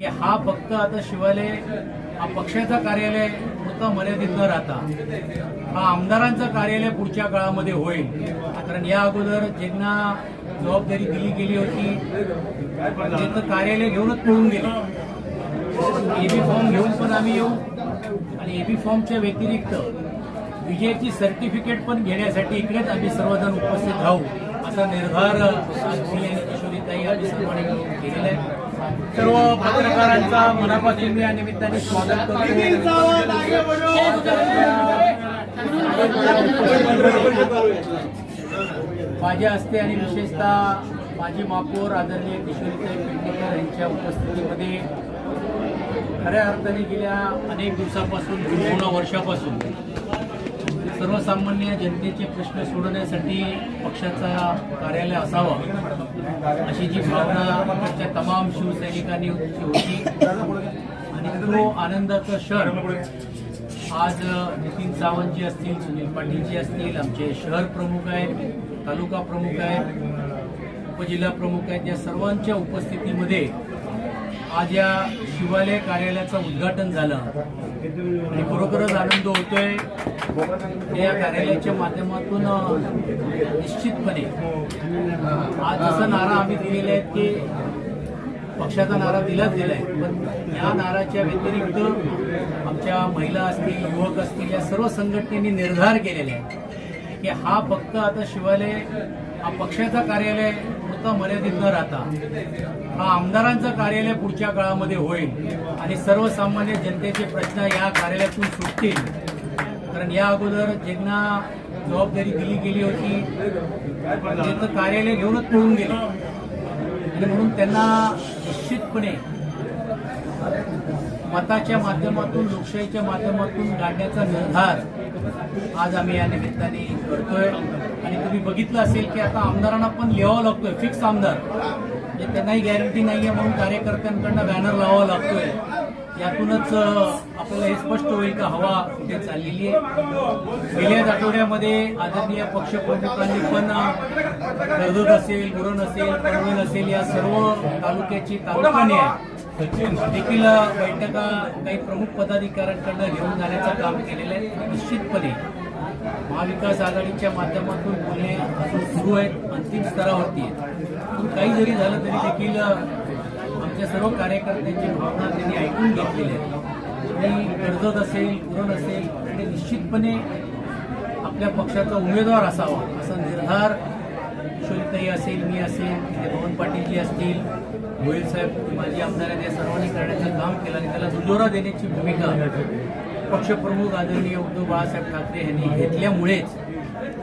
की हा फक्त आता शिवालय हा पक्षाचा कार्यालय पुरता मर्यादित न राहता. हा आमदारांचं कार्यालय पुढच्या काळामध्ये होईल. कारण या अगोदर ज्यांना जबाबदारी दिली गेली होती त्यांचं कार्यालय घेऊनच पळून गेले. एबी फॉर्म घेऊन पण आम्ही येऊ. आणि एबी फॉर्मच्या व्यतिरिक्त विजयाची सर्टिफिकेट पण घेण्यासाठी इकडेच आम्ही सर्वजण उपस्थित राहू. असा निर्धार आणि किशोरीताई आम्ही सर्वांनी केलेला आहे. सर्व पत्रकारांचा मनापासून मी या निमित्ताने स्वागत करतो. माझ्या हस्ते आणि विशेषतः माजी महापौर आदरणीय किशोरीताई पेडणेकर यांच्या उपस्थितीमध्ये खऱ्या अर्थाने गेल्या अनेक दिवसापासून पूर्ण वर्षापासून सर्वसामान्य जनतेचे प्रश्न सोडवण्यासाठी पक्षाचा कार्यालय असावं अशी जी भावना आमच्या तमाम शिवसैनिकांनी होती. आणि तो आनंदाचा क्षण आज नितीन सावंतजी असतील सुनील पाटीलजी असतील आमचे शहर प्रमुख आहेत तालुका प्रमुख आहेत उपजिल्हा प्रमुख आहेत या सर्वांच्या उपस्थितीमध्ये आज या शिवालय कार्यालयाचं उद्घाटन झालं. आणि खरोखरच आनंद होतोय. या कार्यालयाच्या माध्यमातून निश्चितपणे आज असा नारा आम्ही दिलेला आहे की पक्षाचा नारा दिलाच दिलाय. पण या नाराच्या व्यतिरिक्त आमच्या महिला असतील युवक असतील या सर्व संघटनेनी निर्धार केलेले आहे की हा फक्त आता शिवालय हा पक्षाचा कार्यालय पुरता मर्यादित न राहता हा आमदारांचं कार्यालय पुढच्या काळामध्ये होईल आणि सर्वसामान्य जनतेचे प्रश्न या कार्यालयातून सुटतील. कारण या अगोदर ज्यांना जबाबदारी दिली गेली होती त्यांचं कार्यालय घेऊनच पळून गेले. आणि म्हणून त्यांना निश्चितपणे मताच्या माध्यमातून लोकशाहीच्या माध्यमातून गाडण्याचा निर्धार आज आम्ही या निमित्ताने करतोय. आणि तुम्ही बघितलं असेल की आता आमदारांना पण लिहावं लागतोय फिक्स आमदार. म्हणजे त्यांनाही गॅरंटी नाहीये म्हणून कार्यकर्त्यांकडनं बॅनर लावावा लागतोय. यातूनच आपल्याला हे स्पष्ट होईल का हवा कुठे चाललेली आहे. गेल्याच आठवड्यामध्ये आदरणीय पक्षप्रमुखांनी पण कर्जत असेल मुरण असेल पनवेल असेल या सर्व तालुक्याची तालुकाने देखील बैठका काही प्रमुख पदाधिकाऱ्यांकडनं घेऊन जाण्याचं काम केलेलं आहे. निश्चितपणे महाविकास आघाडीच्या माध्यमातून बोलणे अजून सुरू आहेत. अंतिम स्तरावरती आहेत. पण काही जरी झालं तरी देखील आमच्या सर्व कार्यकर्त्यांची भावना त्यांनी ऐकून घेतलेली आहे आणि कर्जत असेल पुरण असेल ते निश्चितपणे आपल्या पक्षाचा उमेदवार असावा असा निर्धार शोधताई असेल मी असेल ते भवन पाटीलजी असतील गोयल साहेब माजी आमदार आहेत या सर्वांनी करण्याचं काम केलं आणि त्याला दुजोरा देण्याची भूमिका पक्षप्रमुख आदरणीय उद्धव बाळासाहेब ठाकरे यांनी घेतल्यामुळेच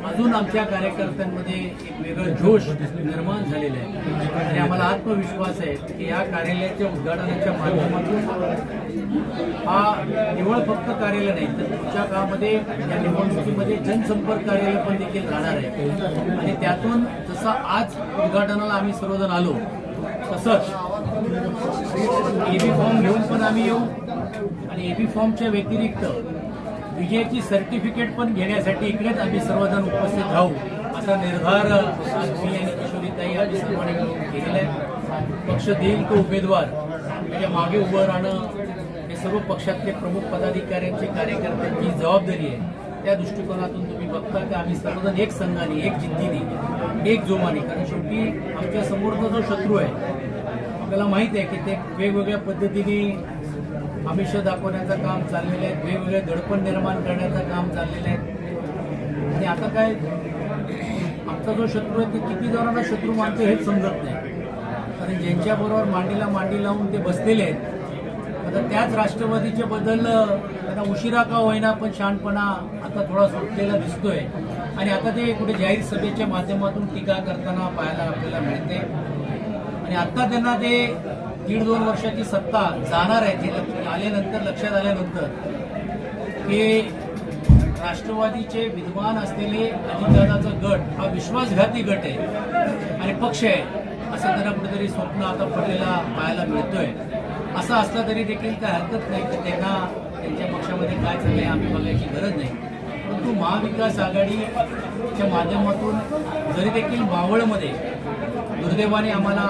अजून आमच्या कार्यकर्त्यांमध्ये एक वेगळं जोश निर्माण झालेलं आहे. आणि आम्हाला आत्मविश्वास आहे की या कार्यालयाच्या उद्घाटनाच्या माध्यमातून हा केवळ फक्त कार्यालय नाही तर पुढच्या काळामध्ये या निवडणुकीमध्ये जनसंपर्क कार्यालय पण देखील राहणार आहे. आणि त्यातून जसं आज उद्घाटनाला आम्ही सर्वजण आलो तसंच एबी फॉर्म घेऊन पण आम्ही येऊ. आणि एबी फॉर्मच्या व्यतिरिक्त विजयाची सर्टिफिकेट पण घेण्यासाठी इकडेच आम्ही सर्वजण उपस्थित राहू असा निर्धार आज मी आणि किशोरीताई आम्ही सर्वांनी केलेला आहे. पक्ष देईल तो उमेदवार. त्याच्यामागे उभं राहणं हे सर्व पक्षातले प्रमुख पदाधिकाऱ्यांची कार्यकर्त्यांची जबाबदारी आहे. त्या दृष्टिकोनातून तुम्ही बघता की आम्ही सर्वजण एक संघाने एक जिद्दीने एक जोमाने कारण शेवटी आमच्या समोरचा जो शत्रू आहे आपल्याला माहीत आहे की ते वेगवेगळ्या पद्धतीने आमिष दाखवण्याचं काम चाललेलं आहे. वेगवेगळे दडपण निर्माण करण्याचं काम चाललेलं आहे. आणि आता काय आमचा जो शत्रू आहे ते किती जणांना शत्रू मानतो हेच समजत नाही. कारण ज्यांच्याबरोबर मांडीला मांडी लावून ते बसलेले आहेत. आता त्याच राष्ट्रवादीचे बदल आता उशिरा का होईना पण शहाणपणा आता थोडा सुटलेला दिसतोय. आणि आता ते कुठे जाहीर सभेच्या माध्यमातून टीका करताना पाहायला आपल्याला मिळते. आणि आता त्यांना ते दीड दोन वर्षाची सत्ता जाणार आहे ते लक्ष- आल्यानंतर लक्षात आल्यानंतर. की राष्ट्रवादीचे विद्वान असलेले अजितदादाचा गट हा विश्वासघाती गट आहे आणि पक्ष आहे. असं त्यांना कुठेतरी स्वप्न आता पडलेला पाहायला मिळतोय. असं असलं तरी देखील काय हरकत नाही की त्यांना त्यांच्या पक्षामध्ये काय चाललंय आम्ही बघायची गरज नाही. परंतु महाविकास आघाडीच्या माध्यमातून जरी देखील मावळमध्ये दुर्दैवाने आम्हाला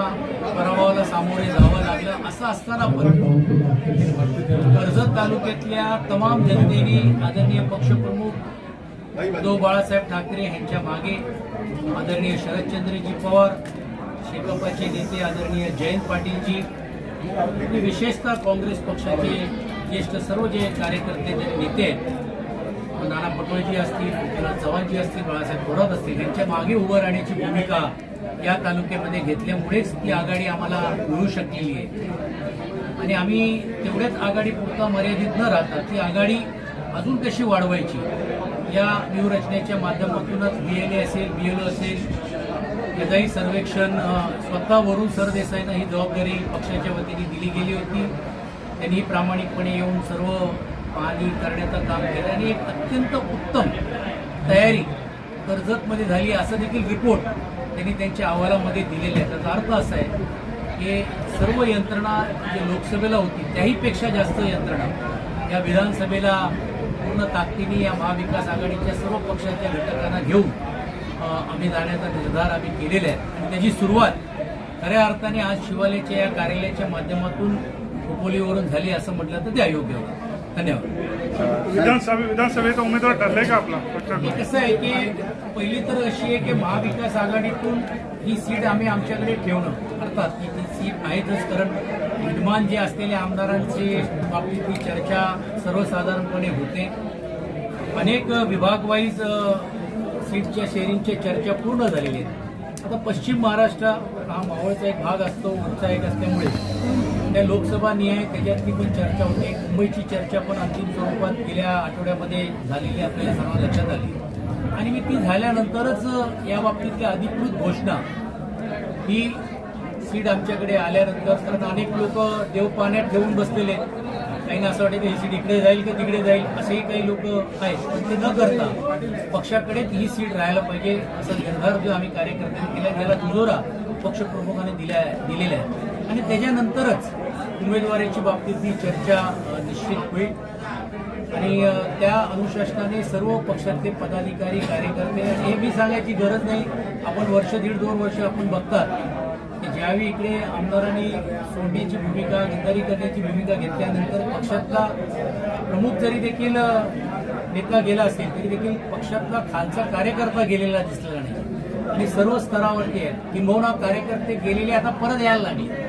पराभवाला सामोरे जावं लागलं. असं असताना पण कर्जत तालुक्यातल्या तमाम जनतेने आदरणीय पक्षप्रमुख उद्धव बाळासाहेब ठाकरे यांच्या मागे आदरणीय शरदचंद्रजी पवार शेकापाचे नेते आदरणीय जयंत पाटीलजी आणि विशेषतः काँग्रेस पक्षाचे ज्येष्ठ सर्व जे कार्यकर्ते जे नेते आहेत नाना पटोळेजी असतील पृथ्वीराज चव्हाणजी असतील बाळासाहेब थोरात असतील यांच्या मागे उभं राहण्याची भूमिका या तालुक्यामध्ये घेतल्यामुळेच ती आघाडी आम्हाला मिळू शकलेली आहे. आणि आम्ही तेवढ्याच आघाडी पुरता मर्यादित न राहता ती आघाडी अजून कशी वाढवायची या व्यूहरचनेच्या माध्यमातूनच बी एल ए असेल बी एल ओ असेल याचाही सर्वेक्षण स्वतःवरून स्वतः सरदेसाईंना ही जबाबदारी पक्षाच्या वतीने दिली गेली होती. त्यांनी प्रामाणिकपणे येऊन सर्व पाहणी करण्याचं काम केलं आणि एक अत्यंत उत्तम तयारी कर्जतमध्ये झाली असं देखील रिपोर्ट त्यांनी त्यांच्या अहवालामध्ये दिलेले आहे त्याचा अर्थ असा आहे की सर्व यंत्रणा जी लोकसभेला होती त्याहीपेक्षा जास्त यंत्रणा या विधानसभेला पूर्ण ताकदीने या महाविकास आघाडीच्या सर्व पक्षाच्या घटकांना घेऊन आम्ही जाण्याचा निर्धार आम्ही केलेला आहे. आणि त्याची सुरुवात खऱ्या अर्थाने आज शिवालयाच्या या कार्यालयाच्या माध्यमातून खोपोलीवरून झाली असं म्हटलं तर ते अयोग्य होतं. धन्यवाद. विधानसभे विधानसभेचा उमेदवार ठरलाय का आपला? म्हणजे कसं आहे की पहिली तर अशी आहे की महाविकास आघाडीतून ही सीट आम्ही आमच्याकडे ठेवणं अर्थात की ती सीट आहेतच कारण विद्यमान जे असलेले आमदारांची बाबतीत ही चर्चा सर्वसाधारणपणे होते. अनेक विभागवाईज सीटच्या शेअरिंगच्या चर्चा पूर्ण झालेली आहेत. आता पश्चिम महाराष्ट्र हा मावळचा एक भाग असतो उंचा एक असल्यामुळे त्या लोकसभा न्याय त्याच्यातली पण चर्चा होते. मुंबईची चर्चा पण अंतिम स्वरूपात गेल्या आठवड्यामध्ये झालेली आपल्याला सर्व लक्षात आली. आणि मी ती झाल्यानंतरच या बाबतीतली अधिकृत घोषणा. ही सीट आमच्याकडे आल्यानंतर कारण अनेक लोक देव पाण्यात ठेवून बसलेले काही काहींना असं वाटतं की ही सीट इकडे जाईल का तिकडे जाईल असेही काही लोक आहेत. पण ते न करता पक्षाकडेच ही सीट राहायला पाहिजे असा निर्धार जो आम्ही कार्यकर्त्यांनी केला त्याला दुजोरा पक्षप्रमुखाने दिल्या दिलेला आहे आणि त्याच्यानंतरच उमेदवारीची बाबतीतली चर्चा निश्चित होईल. आणि त्या अनुशासनाने सर्व पक्षातले पदाधिकारी कार्यकर्ते हे मी सांगायची गरज नाही. आपण वर्ष दीड दोन वर्ष आपण बघतात की ज्यावेळी इकडे आमदारांनी सोडण्याची भूमिका गद्दारी करण्याची भूमिका घेतल्यानंतर पक्षातला प्रमुख जरी देखील नेता गेला असेल तरी देखील पक्षातला खालचा कार्यकर्ता गेलेला दिसलेला नाही. आणि सर्व स्तरावरती आहेत. किंबहुना कार्यकर्ते गेलेले आता परत यायला लागले.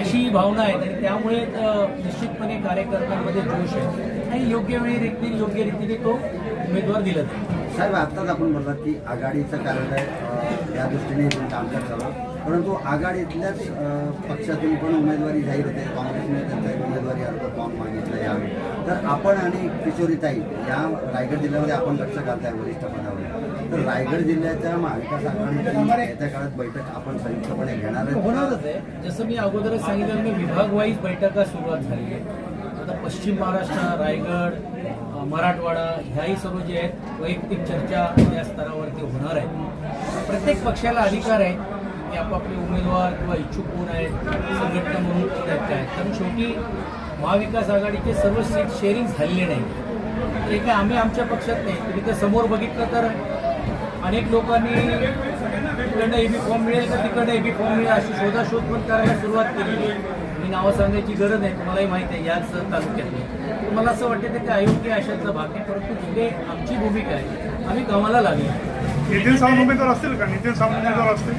अशी भावना आहे. आणि त्यामुळे निश्चितपणे कार्यकर्त्यांमध्ये जोश आहे. आणि योग्य वेळी रीतीने योग्य रीतीने तो उमेदवार दिला जाईल. साहेब आत्ताच आपण म्हणतात की आघाडीचं कार्यालय अ, या दृष्टीने इथून कामकाज चालू परंतु आघाडीतल्याच पक्षातून पण उमेदवारी जाहीर होते. काँग्रेसने त्यांचा एक उमेदवारी अर्ज फॉर्म मागितला यावेळी तर आपण आणि किशोरीताई या रायगड जिल्ह्यामध्ये आपण लक्ष घालताय वरिष्ठ पदा तर रायगड जिल्ह्याच्या महाविकास आघाडीची येत्या काळात बैठक आपण संयुक्तपणे घेणार आहेत. होणारच आहे. जसं मी अगोदरच सांगितलं मी विभाग वाईज बैठका सुरुवात झाली आहे आता पश्चिम महाराष्ट्र रायगड मराठवाडा ह्याही सर्व जे आहेत वैयक्तिक चर्चा या स्तरावरती होणार आहेत. प्रत्येक पक्षाला अधिकार आहे की आपापले उमेदवार किंवा इच्छुक कोण आहेत संघटना म्हणून कोण आहेत काय. कारण शेवटी महाविकास आघाडीचे सर्व सीट शेअरिंग झालेले नाही तर काय आम्ही आमच्या पक्षात नाही. तुम्ही तर समोर बघितलं तर अनेक लोकांनी तिकडनं एबी फॉर्म मिळेल का तिकडनं एबी फॉर्म मिळेल अशी शोधाशोध पण करायला सुरुवात आहे. मी नावं सांगायची गरज आहे तुम्हालाही माहिती आहे याच तालुक्यातली तर मला असं वाटतं ते काही अयोग्य अशातला भाग नाही परंतु जिथे आमची भूमिका आहे. आम्ही कामाला लागली. नितीन सावंत उमेदवार असतील का? नितीन सावंत उमेदवार असतील.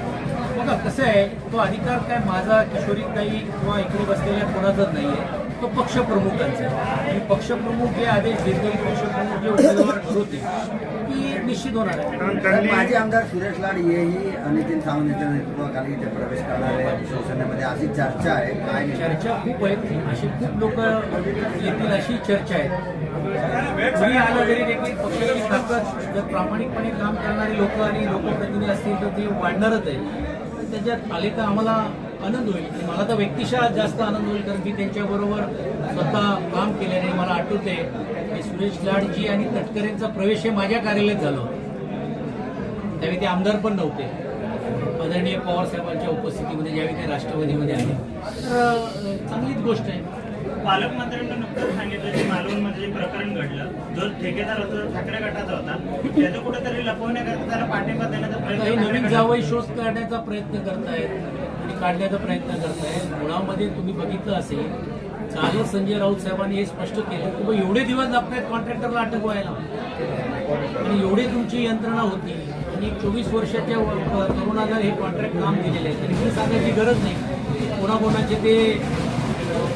बघा कसं आहे तो अधिकार काय माझा किशोरीताई किंवा इकडे बसलेल्या कोणाचाच नाही आहे तो पक्षप्रमुखांचा आहे. आणि पक्षप्रमुख जे आदेश देतील पक्षप्रमुख जे उमेदवार ठरवतील ती निश्चित होणार आहे. माजी आमदार सुरेश लाड हेही नितीन सावंतच्या नेतृत्वाखाली इथे प्रवेश करणार आहे. शिवसेनेमध्ये अशी चर्चा आहे. काय चर्चा खूप आहेत अशी खूप लोक येतील अशी चर्चा आहे. कुणी आलं तरी देखील पक्षाची ताकद जर प्रामाणिकपणे काम करणारी लोक आणि लोकप्रतिनिधी असतील तर ती वाढणारच आहे. त्याच्यात आले तर आम्हाला आनंद होईल. आणि मला तर व्यक्तिशः जास्त आनंद होईल कारण मी त्यांच्याबरोबर स्वतः काम केल्याने मला आठवते की सुरेश लाडजी आणि तटकरेंचा प्रवेश हे माझ्या कार्यालयात झाला होता. त्यावेळी ते आमदार पण नव्हते. आदरणीय पवार साहेबांच्या उपस्थितीमध्ये ज्यावेळी ते राष्ट्रवादीमध्ये आले. तर चांगलीच गोष्ट आहे. पालकमंत्र्यांनी नुकतंच सांगितलं की मालवणमध्ये जे प्रकरण घडलं जो ठेकेदार होता ठाकरे गटाचा होता त्याचं कुठेतरी लपवण्याकरता त्याला पाठिंबा देण्याचा प्रयत्न नवीन जावई शोध काढण्याचा प्रयत्न करतायत आणि काढण्याचा प्रयत्न करतायत. मुळामध्ये तुम्ही बघितलं असेल कालच संजय राऊत साहेबांनी हे स्पष्ट केलं की मग एवढे दिवस लागतात कॉन्ट्रॅक्टरला अटक व्हायला आणि एवढी तुमची यंत्रणा होती. आणि चोवीस वर्षाच्या तरुणाला हे कॉन्ट्रॅक्ट काम दिलेले आहे. तरी ही सांगायची गरज नाही. कोणाकोणाचे ते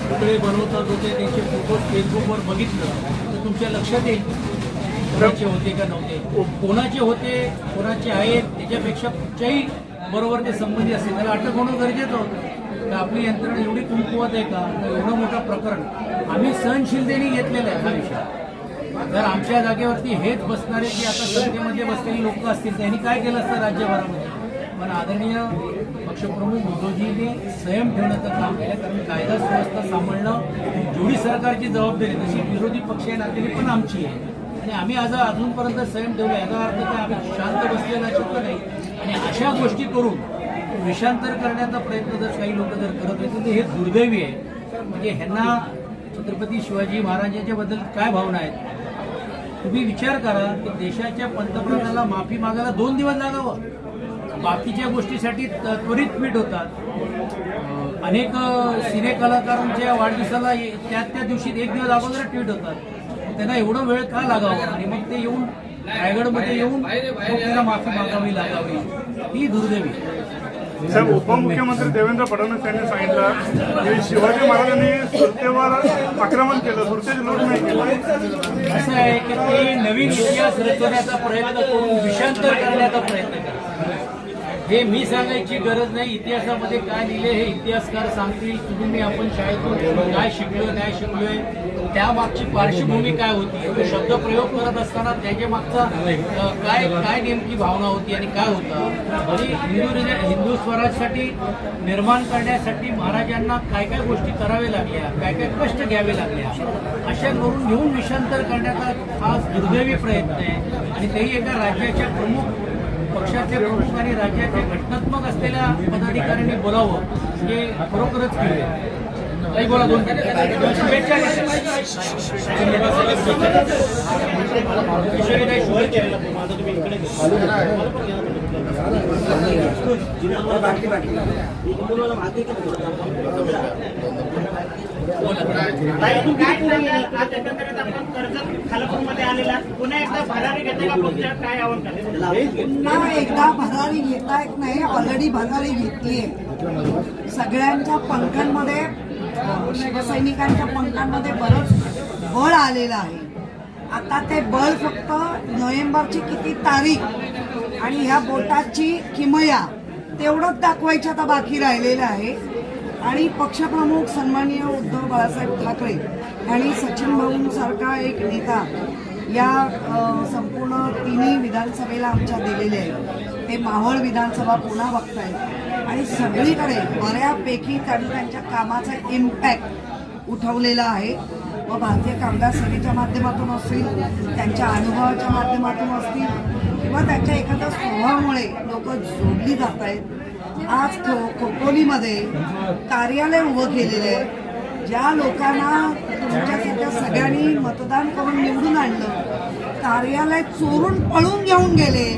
पुतळे बनवतात होते त्यांचे फोटो फेसबुकवर बघितलं तर तुमच्या लक्षात येईल कोणाचे होते का नव्हते. कोणाचे होते कोणाचे आहेत त्याच्यापेक्षा कुठच्याही बरोबर ते संबंधी असतील. त्याला अटक होणं गरजेचं होतं. तर आपली यंत्रणा एवढी कुंकुवत आहे का? तर एवढं मोठं प्रकरण आम्ही सहनशीलतेने घेतलेलं आहे हा विषय. जर आमच्या जागेवरती हेच बसणारे की आता सत्तेमध्ये बसलेली लोक असतील त्यांनी काय केलं असतं राज्यभरामध्ये? पण आदरणीय पक्षप्रमुख उद्धवजींनी संयम ठेवण्याचं काम केलं. कारण कायदा सुव्यवस्था सांभाळणं जेवढी सरकारची जबाबदारी तशी विरोधी पक्ष आहे नात्याने पण आमची आहे. आणि आम्ही आज अजूनपर्यंत संयम ठेवला याचा अर्थ काय आम्ही शांत बसलेला शक्य नाही. आणि अशा गोष्टी करून विषांतर करण्याचा प्रयत्न जर काही लोक जर करत असतील तर हे दुर्दैवी आहे. म्हणजे ह्यांना छत्रपती शिवाजी महाराजांच्या बद्दल काय भावना आहेत? तुम्ही विचार करा की देशाच्या पंतप्रधानाला माफी मागायला दोन दिवस लागावं. बाकीच्या गोष्टीसाठी त- त्वरित ट्विट होतात. अनेक सिने कलाकारांच्या वाढदिवसाला ये- त्या त्या दिवशी एक दिवस अगोदर ट्विट होतात. त्यांना एवढं वेळ का लागावा? आणि मग ते येऊन रायगडमध्ये येऊन त्याला माफी मागावी लागावी. ही दुर्दैवी. साहेब उपमुख्यमंत्री देवेंद्र फडणवीस यांनी सांगितलं की शिवाजी महाराजांनी सुरतेवर आक्रमण केलं सुरतेची लूट नाही केली. असं आहे की ते नवीन इतिहास रचण्याचा प्रयत्न करून विषांतर करण्याचा प्रयत्न करतात. हे मी सांगायची गरज नाही इतिहासामध्ये काय लिहिले हे इतिहासकार सांगतील तुम्ही मी आपण शाळेतून काय शिकलोय नाही शिकलोय त्यामागची पार्श्वभूमी काय होती? तो शब्द प्रयोग करत असताना त्याच्या मागचा काय काय नेमकी भावना होती आणि काय होतं? आणि हिंदू हिंदू स्वराजसाठी निर्माण करण्यासाठी महाराजांना काय काय गोष्टी कराव्या लागल्या काय काय कष्ट घ्यावे लागल्या? अशा करून घेऊन विषांतर करण्याचा हा दुर्दैवी प्रयत्न आहे. आणि तेही एका राज्याच्या प्रमुख पक्षाचे प्रमुख आणि राज्याचे घटनात्मक असलेल्या पदाधिकाऱ्यांनी बोलावं हे खरोखरच केले काही बोला दोन शुभेच्छा. पुन्हा एकदा भरारी काय पुन्हा एकदा भरारी घेता येत नाही ऑलरेडी भरारी घेतलीये. सगळ्यांच्या पंखांमध्ये शिवसैनिकांच्या पंखांमध्ये बरंच बळ आलेलं आहे. आता ते बळ फक्त नोव्हेंबरची किती तारीख आणि ह्या बोटाची किमया तेवढंच दाखवायचं आता बाकी राहिलेलं आहे. आणि पक्षप्रमुख सन्माननीय उद्धव बाळासाहेब ठाकरे आणि सचिन भाऊंसारखा एक नेता या संपूर्ण तिन्ही विधानसभेला आमच्या दिलेले आहे ते मावळ विधानसभा पुन्हा बघतायत. आणि सगळीकडे बऱ्यापैकी त्यांनी त्यांच्या कामाचा इम्पॅक्ट उठवलेला आहे. व भारतीय कामगार सेनेच्या माध्यमातून असतील त्यांच्या अनुभवाच्या माध्यमातून असतील किंवा त्यांच्या एखाद्या स्वभावामुळे लोक जोडली जात आहेत आज खो खोपोलीमध्ये कार्यालय उभं केलेलं आहे. ज्या लोकांना तुमच्यासारख्या सगळ्यांनी मतदान करून निवडून आणलं कार्यालय चोरून पळून घेऊन गेले.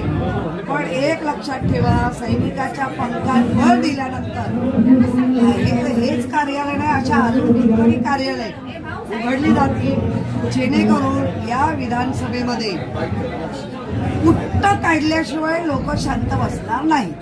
पण एक लक्षात ठेवा सैनिकाच्या पंखात बळ दिल्यानंतर हेच कार्यालय नाही अशा अजून कार्यालय उघडली जातील. जेणेकरून या विधानसभेमध्ये कुट्ट काढल्याशिवाय लोक शांत बसणार नाहीत.